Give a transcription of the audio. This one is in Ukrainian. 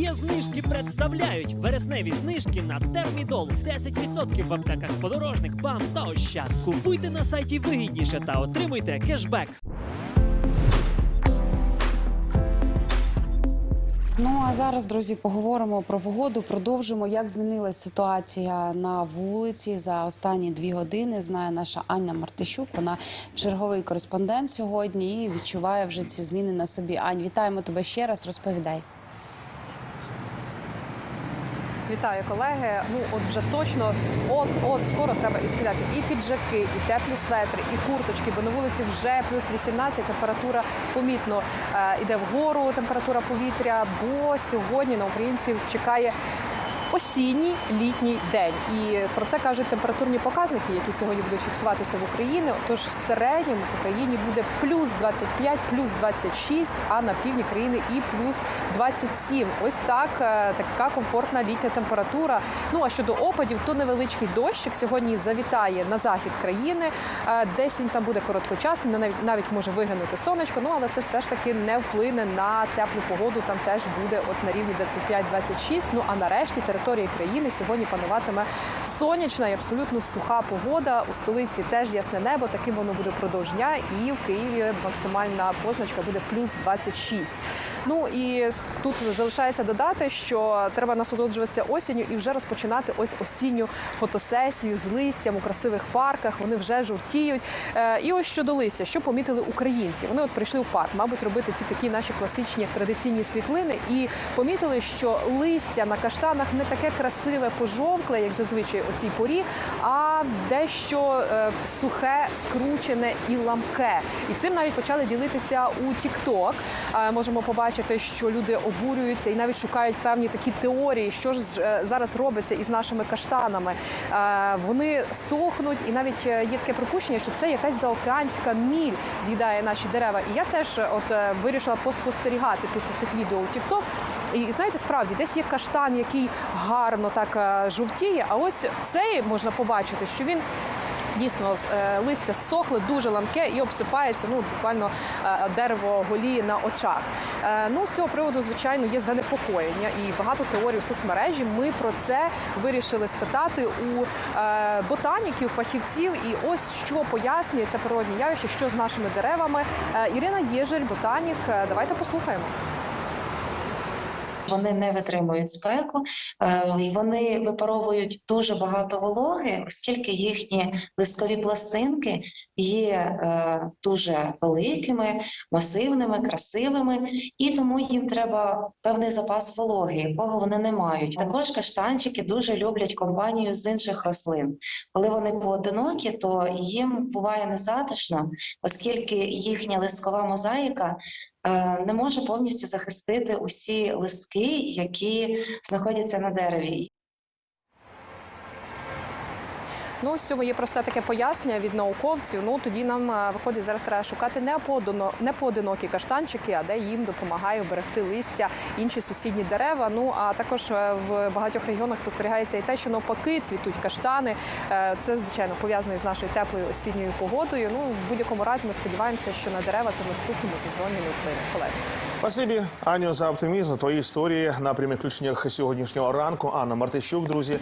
Є знижки представляють вересневі знижки на термідол. 10% в аптеках подорожник, бам та ощад. Купуйте на сайті вигідніше та отримуйте кешбек. Ну а зараз, друзі, поговоримо про погоду. Продовжимо, як змінилась ситуація на вулиці за останні дві години. Знає наша Аня Мартищук. Вона черговий кореспондент сьогодні і відчуває вже ці зміни на собі. Ань, вітаємо тебе ще раз. Розповідай. Вітаю, колеги. Ну от вже точно, от от скоро треба і скидати і піджаки, і теплі светри, і курточки, бо на вулиці вже плюс 18, температура помітно е, іде вгору, температура повітря. Бо сьогодні на українців чекає. Осінній літній день, і про це кажуть температурні показники, які сьогодні будуть фіксуватися в Україні. Тож в середньому в Україні буде плюс 25, плюс 26, а на півдні країни і плюс 27. Ось так е, така комфортна літня температура. Ну а щодо опадів, то невеличкий дощик сьогодні завітає на захід країни. Е, Десь він там буде короткочасний, навіть навіть може виглянути сонечко. Ну але це все ж таки не вплине на теплу погоду. Там теж буде от на рівні 25-26. Ну а нарешті території країни сьогодні пануватиме сонячна і абсолютно суха погода. У столиці теж ясне небо. Таким воно буде продовж дня. І в Києві максимальна позначка буде плюс 26. Ну і тут залишається додати, що треба насолоджуватися осінню і вже розпочинати ось осінню фотосесію з листям у красивих парках. Вони вже жовтіють. Е, І ось щодо листя, що помітили українці. Вони от прийшли в парк, мабуть, робити ці такі наші класичні традиційні світлини, і помітили, що листя на каштанах не таке красиве, пожовкле, як зазвичай у цій порі, а дещо е, сухе, скручене і ламке. І цим навіть почали ділитися у TikTok. Е, Можемо побачити, що люди обурюються і навіть шукають певні такі теорії, що ж е, зараз робиться із нашими каштанами. Вони сохнуть, і навіть є таке припущення, що це якась заокеанська міль з'їдає наші дерева. І я теж от вирішила поспостерігати після цих відео у TikTok. І знаєте, справді десь є каштан, який гарно так е, жовтіє. А ось цей можна побачити, що він. Дійсно, е, листя сохле, дуже ламке і обсипається. Ну буквально е, дерево голіє на очах. Ну з цього приводу, звичайно, є занепокоєння і багато теорій у соцмережі. Ми про це вирішили спитати у ботаніків, фахівців. І ось що пояснює це природні явище, що з нашими деревами. Ірина Єжель, ботанік. Давайте послухаємо. Вони не витримують спеку, е, вони випаровують дуже багато вологи, оскільки їхні листкові пластинки є е, дуже великими, масивними, красивими, і тому їм треба певний запас вологи, якого вони не мають. Також каштанчики дуже люблять компанію з інших рослин. Коли вони поодинокі, то їм буває незатишно, оскільки їхня листкова мозаїка не може повністю захистити усі листки, які знаходяться на дереві. Ну, ось цьому є просте таке пояснення від науковців. Ну тоді нам е, виходить зараз треба шукати не поодино, не поодинокі каштанчики, а де їм допомагає берегти листя інші сусідні дерева. Ну а також е, в багатьох регіонах спостерігається і те, що навпаки цвітуть каштани. Е, Це звичайно пов'язано із нашою теплою осінньою погодою. Ну в будь-якому разі ми сподіваємося, що на дерева це в наступному сезоні не вплине. Колеги. Спасибі, Аню, за оптимізм, твої історії на прямих включеннях сьогоднішнього ранку. Анна Мартищук, друзі.